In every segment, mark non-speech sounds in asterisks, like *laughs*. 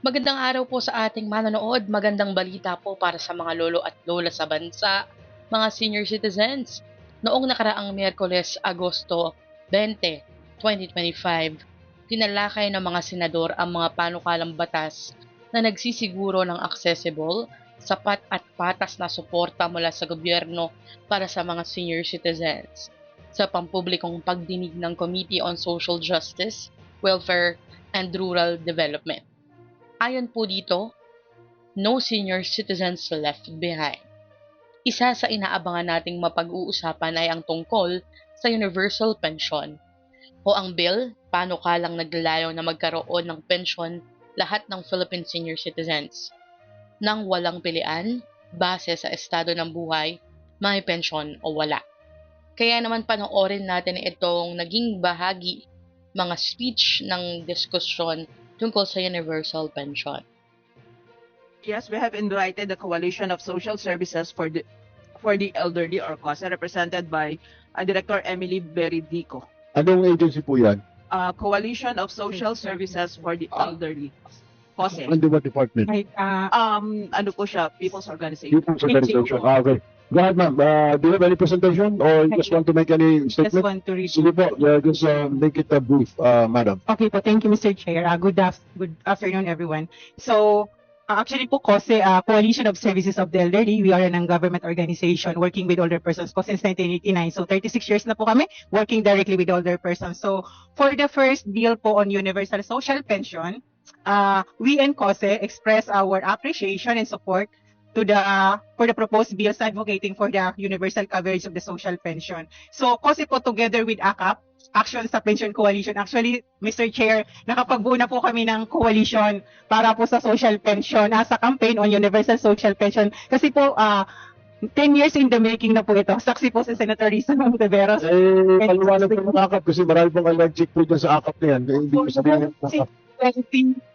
Magandang araw po sa ating manonood. Magandang balita po para sa mga lolo at lola sa bansa, mga senior citizens. Noong nakaraang Miyerkules, Agosto 20, 2025, tinalakay ng mga senador ang mga panukalang batas na nagsisiguro ng accessible, sapat at patas na suporta mula sa gobyerno para sa mga senior citizens sa pampublikong pagdinig ng Committee on Social Justice, Welfare, and Rural Development. Ayon po dito, no senior citizens left behind. Isa sa inaabangan nating mapag-uusapan ay ang tungkol sa universal pension o ang bill paano kalang naglalayo na magkaroon ng pension lahat ng Philippine senior citizens nang walang pilian base sa estado ng buhay, may pension o wala. Kaya naman panoorin natin itong naging bahagi mga speech ng diskusyon tungkol sa universal pension. Yes, we have invited the Coalition of Social Services for the for the Elderly or COSA represented by uh, Director Emily Beridico. Anong agency po yan? Uh, Coalition of Social Services for the Elderly. COSE. Under what department? Right, uh, Um, ano po siya? People's Organization. People's Organization. Ah, okay. Go ahead, ma'am. Uh, do you have any presentation or you just want to make any just statement? want to read. Sige po, uh, just uh, make it a brief, uh, madam. Okay po, thank you Mr. Chair. Uh, good, af- good afternoon everyone. So, uh, actually po COSE, uh, Coalition of Services of the Elderly, we are a non-government organization working with older persons po since 1989. So, 36 years na po kami working directly with older persons. So, for the first bill po on universal social pension, uh, we and COSE express our appreciation and support to the for the proposed bills advocating for the universal coverage of the social pension. So, COSI po together with ACAP, Action sa Pension Coalition. Actually, Mr. Chair, nakapagbuo na po kami ng coalition para po sa social pension, uh, sa campaign on universal social pension. Kasi po, ah, uh, 10 years in the making na po ito. Saksi po si Senator Risa Monteveros. Eh, paliwanag po ng AKAP kasi marami pong allergic po dyan sa AKAP na yan. Eh, hindi ko sabihin. 20,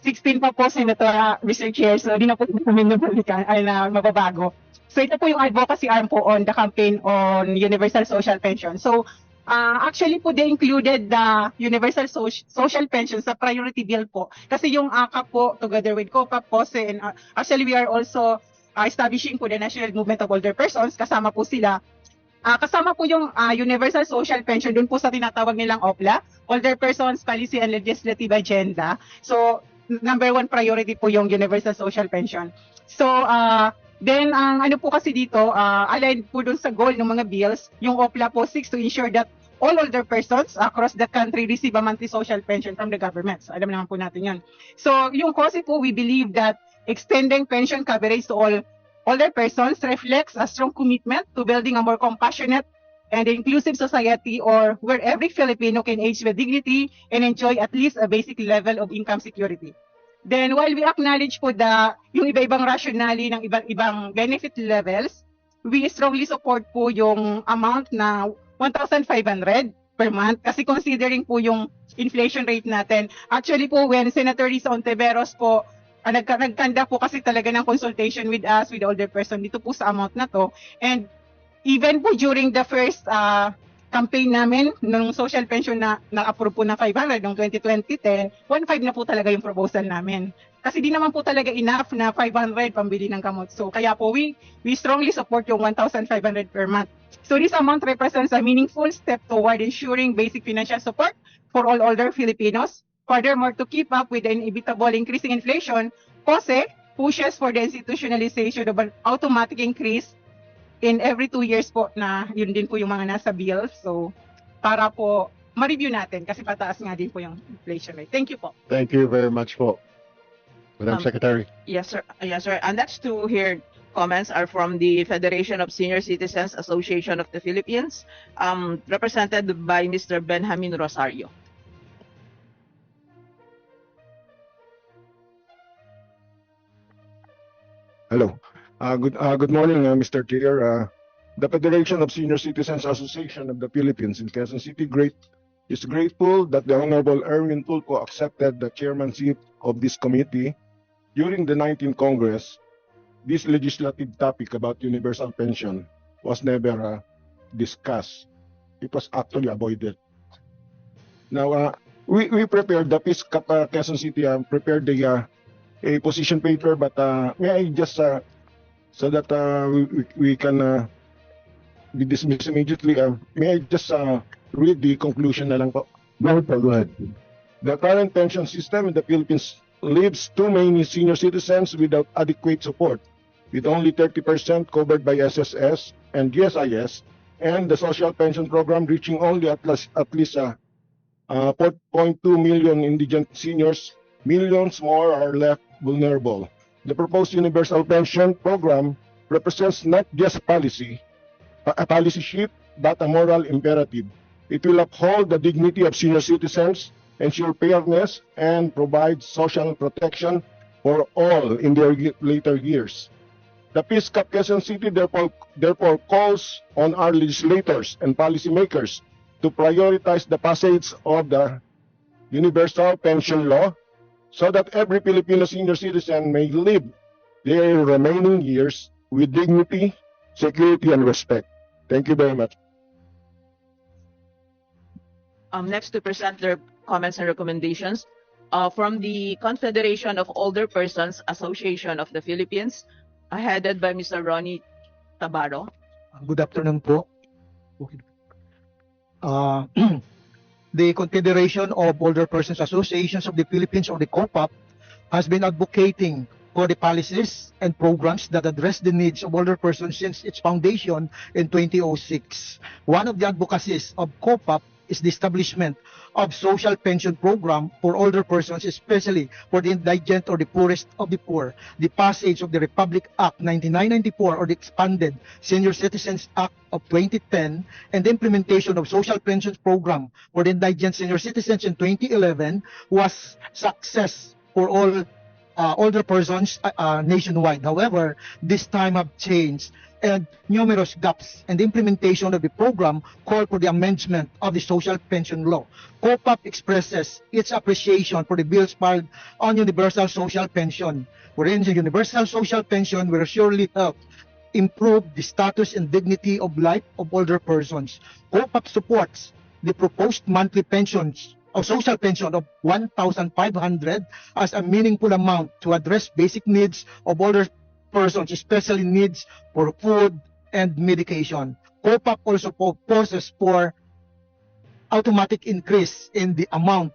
16 pa po, Senator, ah, Mr. Chair, so hindi na po namin nabalikan, ay na mababago. So ito po yung advocacy arm po on the campaign on universal social pension. So uh, actually po they included the universal social, social pension sa priority bill po. Kasi yung ACA po together with COPA po, and uh, actually we are also uh, establishing po the National Movement of Older Persons, kasama po sila Uh, kasama po yung uh, Universal Social Pension doon po sa tinatawag nilang OPLA, Older Persons Policy and Legislative Agenda. So, number one priority po yung Universal Social Pension. So, ah, then ang ano po kasi dito, ah, aligned po dun sa goal ng mga bills, yung OPLA po seeks to ensure that all older persons across the country receive a monthly social pension from the government. So, alam naman po natin yan. So, yung kasi po, we believe that extending pension coverage to all older persons reflects a strong commitment to building a more compassionate and inclusive society or where every Filipino can age with dignity and enjoy at least a basic level of income security. Then while we acknowledge po the yung iba-ibang rationale ng iba-ibang benefit levels, we strongly support po yung amount na 1,500 per month kasi considering po yung inflation rate natin. Actually po when Senator Risa Ontiveros po uh, nagka, nagkanda po kasi talaga ng consultation with us, with the older person dito po sa amount na to. And even po during the first uh, campaign namin ng social pension na na-approve po na 500 noong 2020-10, 1.5 na po talaga yung proposal namin. Kasi di naman po talaga enough na 500 pambili ng gamot. So kaya po we, we strongly support yung 1,500 per month. So this amount represents a meaningful step toward ensuring basic financial support for all older Filipinos. Furthermore, to keep up with the inevitable increasing inflation, POSE pushes for the institutionalization of an automatic increase in every two years po na yun din po yung mga nasa bill. So, para po ma-review natin kasi pataas nga din po yung inflation rate. Thank you po. Thank you very much po. Madam Um, Secretary. Yes, sir. Yes, sir. And next to hear comments are from the Federation of Senior Citizens Association of the Philippines, um, represented by Mr. Benjamin Rosario. Hello. Uh, good, uh, good morning, uh, Mr. Chair. Uh, the Federation of Senior Citizens Association of the Philippines in Quezon City great, is grateful that the Honorable Erwin Tulfo accepted the chairmanship of this committee during the 19th Congress. This legislative topic about universal pension was never uh, discussed. It was actually avoided. Now, uh, we we prepared the Cup uh, Quezon City uh, prepared the uh, a position paper, but uh, may I just uh, so that uh, we, we can uh, be dismissed immediately. Uh, may I just uh, read the conclusion na lang po? Go ahead, po, go ahead. The current pension system in the Philippines leaves too many senior citizens without adequate support, with only 30% covered by SSS and GSIS, and the social pension program reaching only at least, at least uh, uh, 4.2 million indigent seniors. Millions more are left vulnerable. The proposed universal pension program represents not just policy, a policy shift, but a moral imperative. It will uphold the dignity of senior citizens, ensure fairness, and provide social protection for all in their later years. The Peace Cup Quezon City therefore, therefore calls on our legislators and policymakers to prioritize the passage of the universal pension law so that every Filipino senior citizen may live their remaining years with dignity, security, and respect. Thank you very much. Um, next to present their comments and recommendations, uh, from the Confederation of Older Persons Association of the Philippines, uh, headed by Mr. Ronnie Tabaro. Good afternoon po. Uh, *clears throat* the Confederation of Older Persons Associations of the Philippines or the COPAP has been advocating for the policies and programs that address the needs of older persons since its foundation in 2006. One of the advocacies of COPAP is the establishment of social pension program for older persons, especially for the indigent or the poorest of the poor. The passage of the Republic Act 1994 or the expanded Senior Citizens Act of 2010 and the implementation of social pensions program for the indigent senior citizens in 2011 was success for all uh, older persons uh, uh, nationwide. However, this time have changed and numerous gaps in the implementation of the program call for the amendment of the social pension law. COPAP expresses its appreciation for the bills filed on universal social pension, wherein the universal social pension will surely help improve the status and dignity of life of older persons. COPAP supports the proposed monthly pensions of social pension of 1,500 as a meaningful amount to address basic needs of older persons, especially needs for food and medication. COPAC also proposes for automatic increase in the amount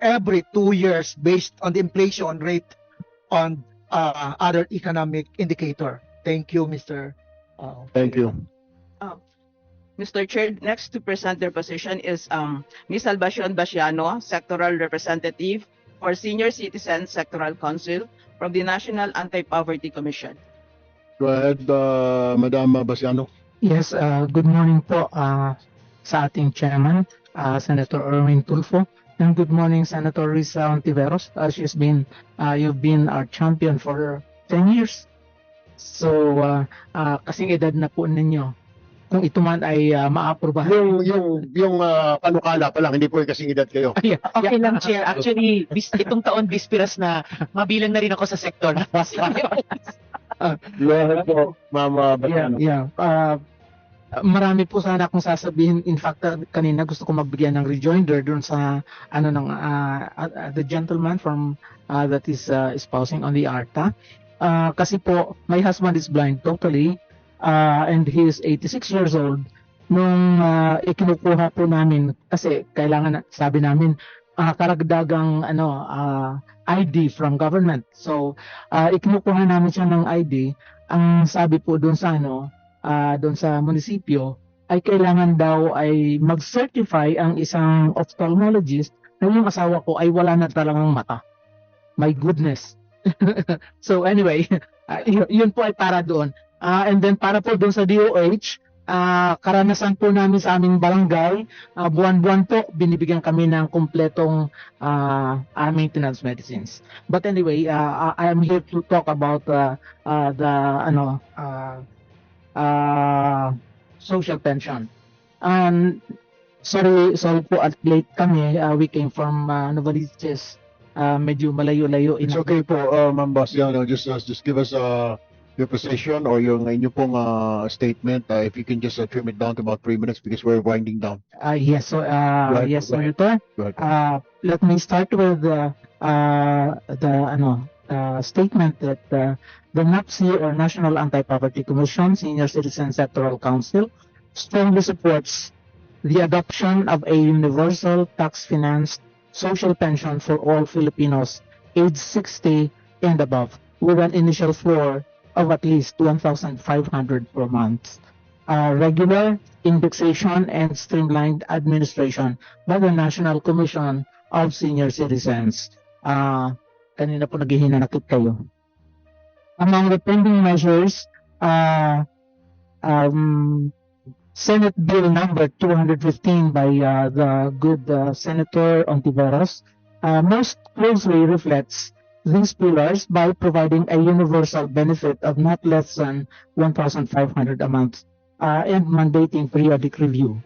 every two years based on the inflation rate on uh, other economic indicator. Thank you, Mr. Uh, Thank you. Mr. Chair, next to present their position is um, Ms. Albacion Basiano, Sectoral Representative for Senior Citizens Sectoral Council from the National Anti-Poverty Commission. Go ahead, uh, Madam Basiano. Yes, uh, good morning po uh, sa ating chairman, uh, Senator Erwin Tulfo. And good morning, Senator Risa Ontiveros. Uh, she's been, uh, you've been our champion for 10 years. So, uh, uh, kasing edad na po ninyo. Kung ito man ay uh, maaprubahan. Yung, yung, yung uh, panukala pa lang, hindi po yung kasing edad kayo. Yeah, Okay lang, Chair. Actually, bis, itong taon, bispiras na mabilang na rin ako sa sektor. *laughs* Go ahead po, Ma'am uh, Yeah, yeah. Uh, marami po sana akong sasabihin. In fact, uh, kanina gusto ko magbigyan ng rejoinder dun sa ano ng uh, uh, the gentleman from uh, that is uh, espousing on the ARTA. Uh, kasi po, my husband is blind totally uh, and he is 86 years old. Nung uh, ikinukuha po namin, kasi kailangan, na- sabi namin, uh, karagdagang ano, uh, ID from government. So, uh, ikinukuha namin siya ng ID. Ang sabi po doon sa ano, ah doon sa munisipyo ay kailangan daw ay mag-certify ang isang ophthalmologist na yung asawa ko ay wala na talagang mata. My goodness. *laughs* so anyway, *laughs* y- yun po ay para doon. Ah, and then para po doon sa DOH, ah karanasan po namin sa aming barangay, ah, buwan-buwan po binibigyan kami ng kumpletong ah, maintenance medicines. But anyway, uh, I am here to talk about uh, uh, the ano uh, uh, social pension. Um, sorry, sorry po at late kami. Uh, we came from uh, Novaliches. Uh, medyo malayo-layo. It's okay po, uh, Ma'am. Just, uh, just give us a, your position or yung inyo pong uh, statement, uh, if you can just uh, trim it down to about three minutes because we're winding down. Uh, yes, so, uh, ahead, yes. Senator. Uh, let me start with the, uh, the, ano, uh, statement that, uh, the NAPSI or National Anti-Poverty Commission, Senior Citizen Sectoral Council, strongly supports the adoption of a universal tax-financed social pension for all Filipinos aged 60 and above, with an initial floor of at least 1,500 per month. Uh, regular indexation and streamlined administration by the National Commission of Senior Citizens. Uh, kanina po naghihinanakit kayo. Among the pending measures, uh, um, Senate Bill number 215 by uh, the good uh, Senator Ontiveros uh, most closely reflects these pillars by providing a universal benefit of not less than 1,500 a month uh, and mandating periodic review.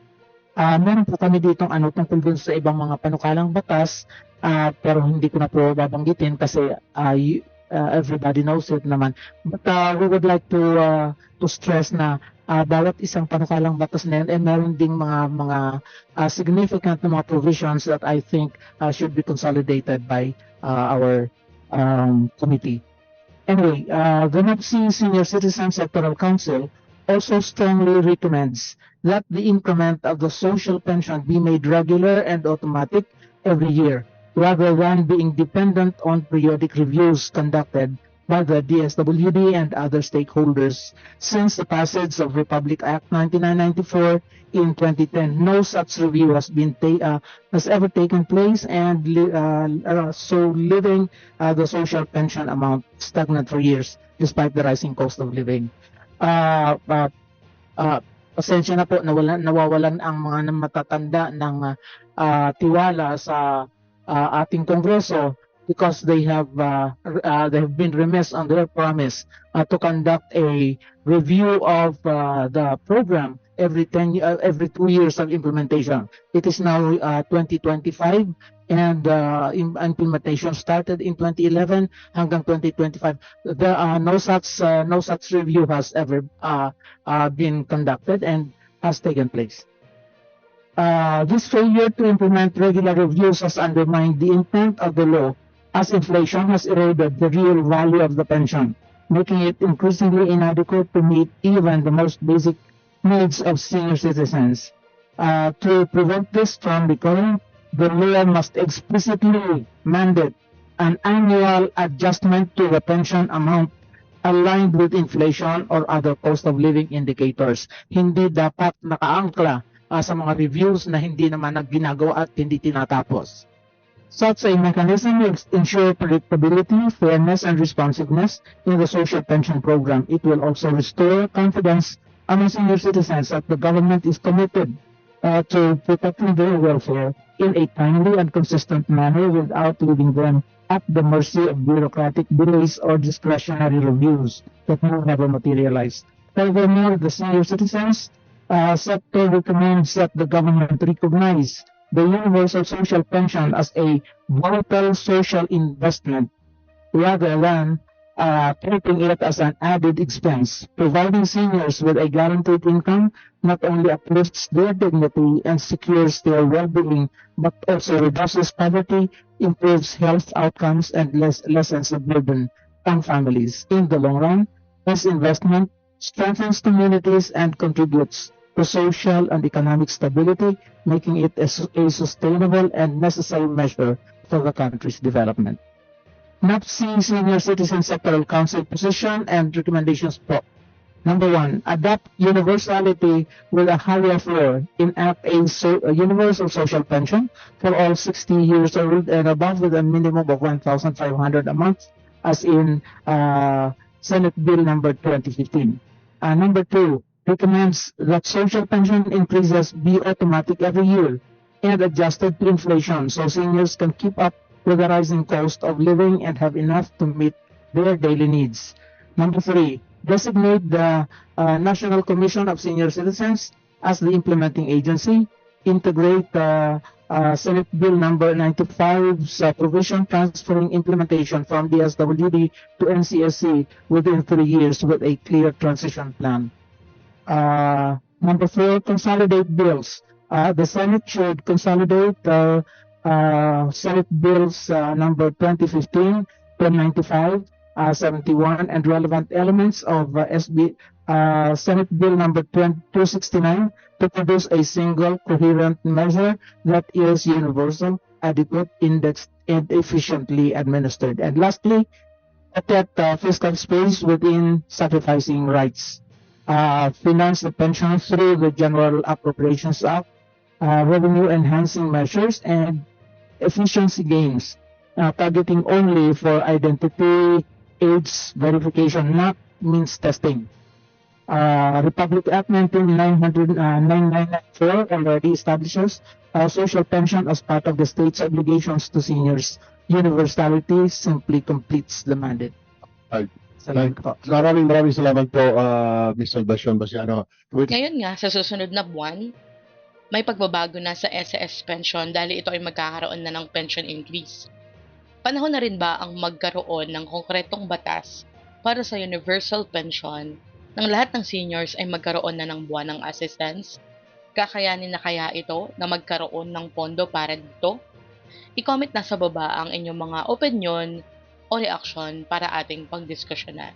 Uh, meron po kami ditong ano tungkol dun sa ibang mga panukalang batas uh, pero hindi ko na po babanggitin kasi uh, uh, everybody knows it naman. But uh, we would like to uh, to stress na uh, bawat isang panukalang batas na yan, eh, meron ding mga mga uh, significant na mga provisions that I think uh, should be consolidated by uh, our um, committee. Anyway, uh, the NAPSI Senior Citizen Sectoral Council also strongly recommends that the increment of the social pension be made regular and automatic every year, rather than being dependent on periodic reviews conducted by the DSWD and other stakeholders. Since the passage of Republic Act 1994 in 2010, no such review has been uh, has ever taken place, and uh, uh, so living uh, the social pension amount stagnant for years despite the rising cost of living. Uh, uh, uh, pasensya na po nawalan nawawalan ang mga matatanda ng uh, uh, tiwala sa uh, ating kongreso because they have uh, uh, they have been remiss on their promise uh, to conduct a review of uh, the program every 10 uh, every 2 years of implementation. It is now uh, 2025 and implementation started in 2011 hanggang 2025 there are no such no such review has ever been conducted and has taken place. Uh, this failure to implement regular reviews has undermined the intent of the law as inflation has eroded the real value of the pension, making it increasingly inadequate to meet even the most basic needs of senior citizens. Uh, to prevent this from recurring, the law must explicitly mandate an annual adjustment to the pension amount aligned with inflation or other cost of living indicators. Hindi dapat nakaangkla uh, sa mga reviews na hindi naman ginagawa at hindi tinatapos. Such a mechanism will ensure predictability, fairness, and responsiveness in the social pension program. It will also restore confidence among senior citizens that the government is committed uh, to protecting their welfare in a timely and consistent manner without leaving them at the mercy of bureaucratic delays or discretionary reviews that will never materialize. Furthermore, the senior citizens uh, sector recommends that the government recognize the universal social pension as a vital social investment rather than uh, treating it as an added expense. Providing seniors with a guaranteed income not only uplifts their dignity and secures their well-being, but also reduces poverty, improves health outcomes, and less, lessens the burden on families. In the long run, this investment strengthens communities and contributes to social and economic stability, making it a, sustainable and necessary measure for the country's development. NAPSI Senior Citizen Sectoral Council position and recommendations. Number one, adopt universality with a higher floor. Enact a, so, a universal social pension for all 60 years old and above with a minimum of 1,500 a month, as in uh, Senate Bill number 2015. Uh, number two, recommends that social pension increases be automatic every year and adjusted to inflation so seniors can keep up with the rising cost of living and have enough to meet their daily needs. Number three, designate the uh, National Commission of Senior Citizens as the implementing agency. integrate uh, uh, Senate Bill number 95's uh, provision transferring implementation from DSWD to NCSC within three years with a clear transition plan. Uh, number four, consolidate bills. Uh, the Senate should consolidate uh, uh, Senate bills uh, number 2015, 1095, uh, 71, and relevant elements of SB Senate Bill number 20 269 to produce a single coherent measure that is universal, adequate, indexed, and efficiently administered. And lastly, protect fiscal space within sacrificing rights. Uh, finance the pension through the General Appropriations Act, uh, revenue enhancing measures, and efficiency gains, uh, targeting only for identity age verification, not means testing. Uh, Republic Act 1900, uh, 9994 already establishes uh, social pension as part of the state's obligations to seniors. Universality simply completes the mandate. Salamat po. Maraming maraming salamat po, uh, Ms. Salvacion Basiano. With Ngayon nga, sa susunod na buwan, may pagbabago na sa SS pension dahil ito ay magkakaroon na ng pension increase. Panahon na rin ba ang magkaroon ng konkretong batas para sa universal pension ng lahat ng seniors ay magkaroon na ng buwanang assistance? Kakayanin na kaya ito na magkaroon ng pondo para dito? I-comment na sa baba ang inyong mga opinion o reaction para ating pagdiskusyonan.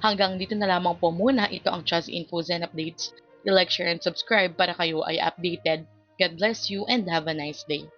Hanggang dito na lamang po muna ito ang Chaz Infos and Updates. I-like, share, and subscribe para kayo ay updated. God bless you and have a nice day.